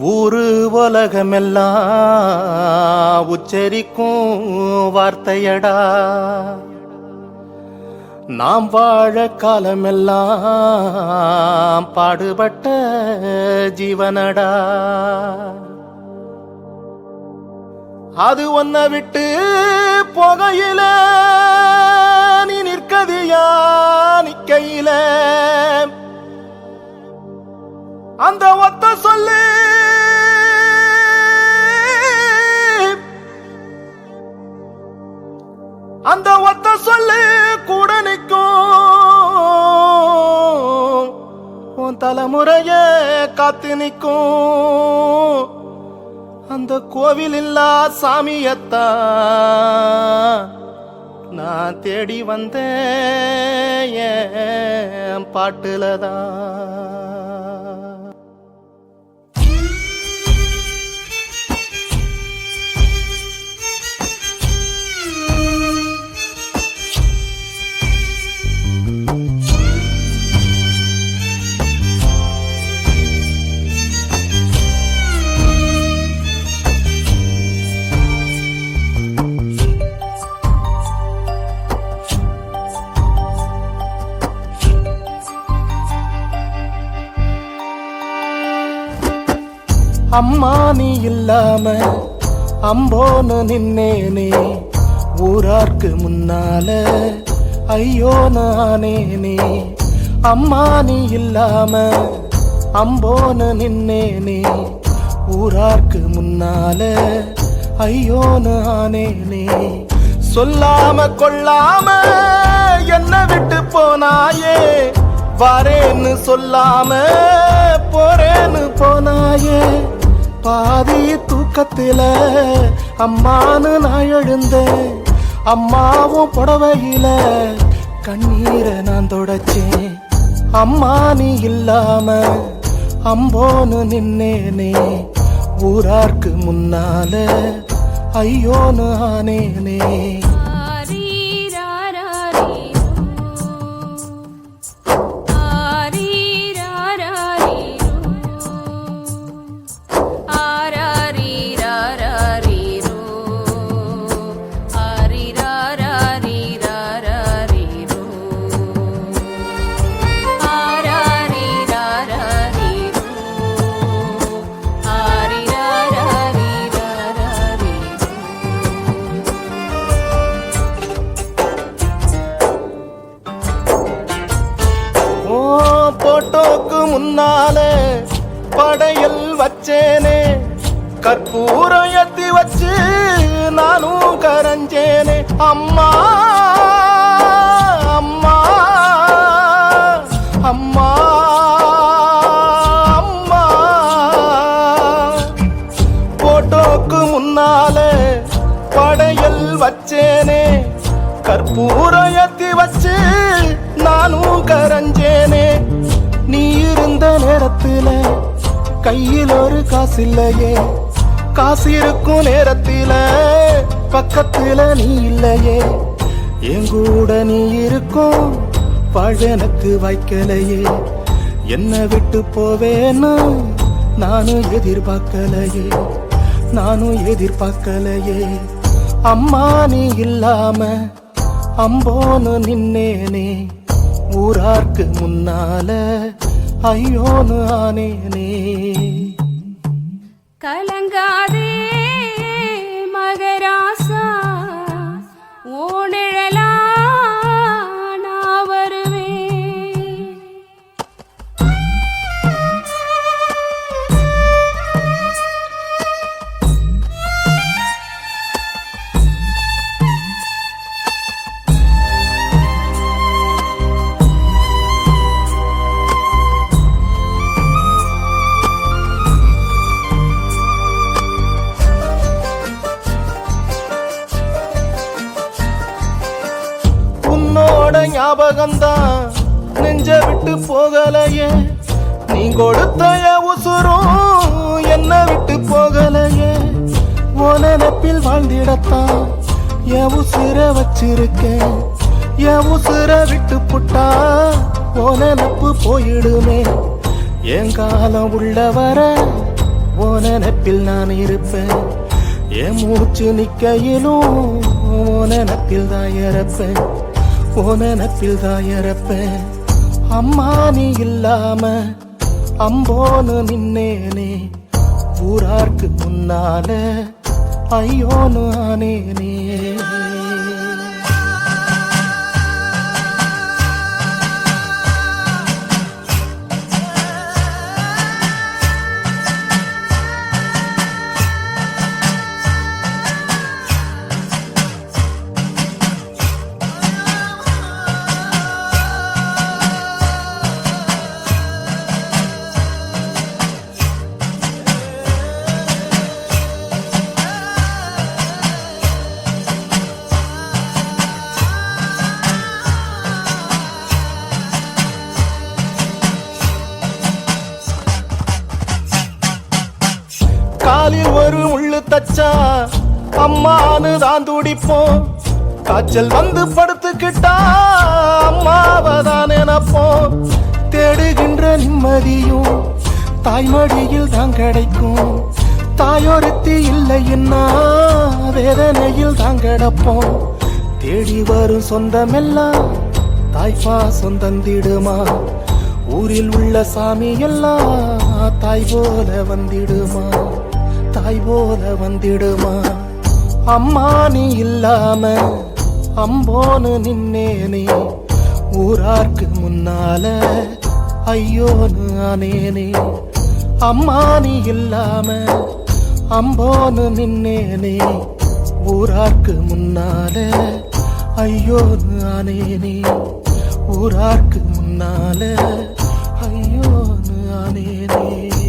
ஊரு உலகமெல்லாம் உச்சரிக்கும் வார்த்தையடா. நாம் வாழ காலமெல்லாம் பாடுபட்ட ஜீவனடா. அது ஒன்ன விட்டு போகையில சொல்லு கூட நிற்கும். உன் தலைமுறைய காத்து நிற்கும். அந்த கோவில் இல்லா சாமியத்தான் நான் தேடி வந்தேன் பாட்டுலதான். அம்மா நீ இல்லாம அம்போன்னு நின்னேனே ஊரார்க்கு முன்னால ஐயோ நானேனே. அம்மா நீ இல்லாம அம்போன்னு நின்னேனே ஊரார்க்கு முன்னால ஐயோ நானேனே. சொல்லாம கொள்ளாம என்ன விட்டு போனாயே வரேன்னு சொல்லாம போறேன்னு போனாயே. பாதி தூக்கத்தில அம்மானு நான் எழுந்தேன். அம்மாவும் புடவையில கண்ணீரை நான் தொடச்சேன். அம்மா நீ இல்லாம அம்போனு நின்னேனே. ஊரார்க்கு முன்னால ஐயோனு ஆனேனே. முன்னால படையல் வச்சேனே. கற்பூரம் எத்தி வச்சு நானும் கரைஞ்சேனே. அம்மா கையில் ஒரு காசு இல்லையே காசு இருக்கும் நேரத்தில பக்கத்துல நீ இல்லையே. எங்கூட நீ இருக்கும் பழனுக்கு வைக்கலையே என்ன விட்டு போவேன்னு நானும் எதிர்பார்க்கலையே. நானும் எதிர்பார்க்கலையே. அம்மா நீ இல்லாம அம்போன்னு நின்னேனே. ஊரார்க்கு முன்னால ஐயோன்னு ஆனேனே. கலங்காதே. ஞாபகம்தான். நெஞ்ச விட்டு போகலையே. நீ கொடுத்த உசுரும் என்ன விட்டு போகலையே. ஓ நினப்பில் வாழ்ந்திடத்தான். என் உசுர வச்சிருக்கேன். என் உசுர விட்டு புட்டா. ஓ நினப்பு போயிடுமே. என் காலம் உள்ளவர ஓ நினப்பில் நான் இருப்பேன். என் மூச்சு நிக்கையிலும் ஓ நினப்பில் தான் இறப்பேன். ஓ நினப்பில் தான் இறப்பேன் அம்மா நீ இல்லாம அம்போனு நின்னேனே. ஊரார்க்கு முன்னால ஐயோனு ஆனேனே. ஒரு முள்ளு தச்சா? அம்மானு தான் துடிப்போம். காய்ச்சல் வந்து படுத்துக்கிட்டா அம்மாவை தான் நினைப்போம். தேடுகின்ற நிம்மதியும் தாய்மடியில் தான் கிடைக்கும். தாயொருத்தி இல்லைன்னா வேதனையில் தான் கிடப்போம். தேடி வரும் சொந்தமெல்லாம் தாய்ப்பா சொந்தந்திடுமா ஊரில் உள்ள சாமி எல்லாம் தாய் போல வந்திடுமா? தாய் போல வந்திடுமா? அம்மா நீ இல்லாம அம்போனு நின்னேனே. ஊரார்க்கு முன்னால ஐயோனு ஆனேனே. அம்மா நீ இல்லாம அம்போனு நின்னேனே. ஊரார்க்கு முன்னால ஐயோனு ஆனேனே. ஊரார்க்கு முன்னால ஐயோனு ஆனேனே.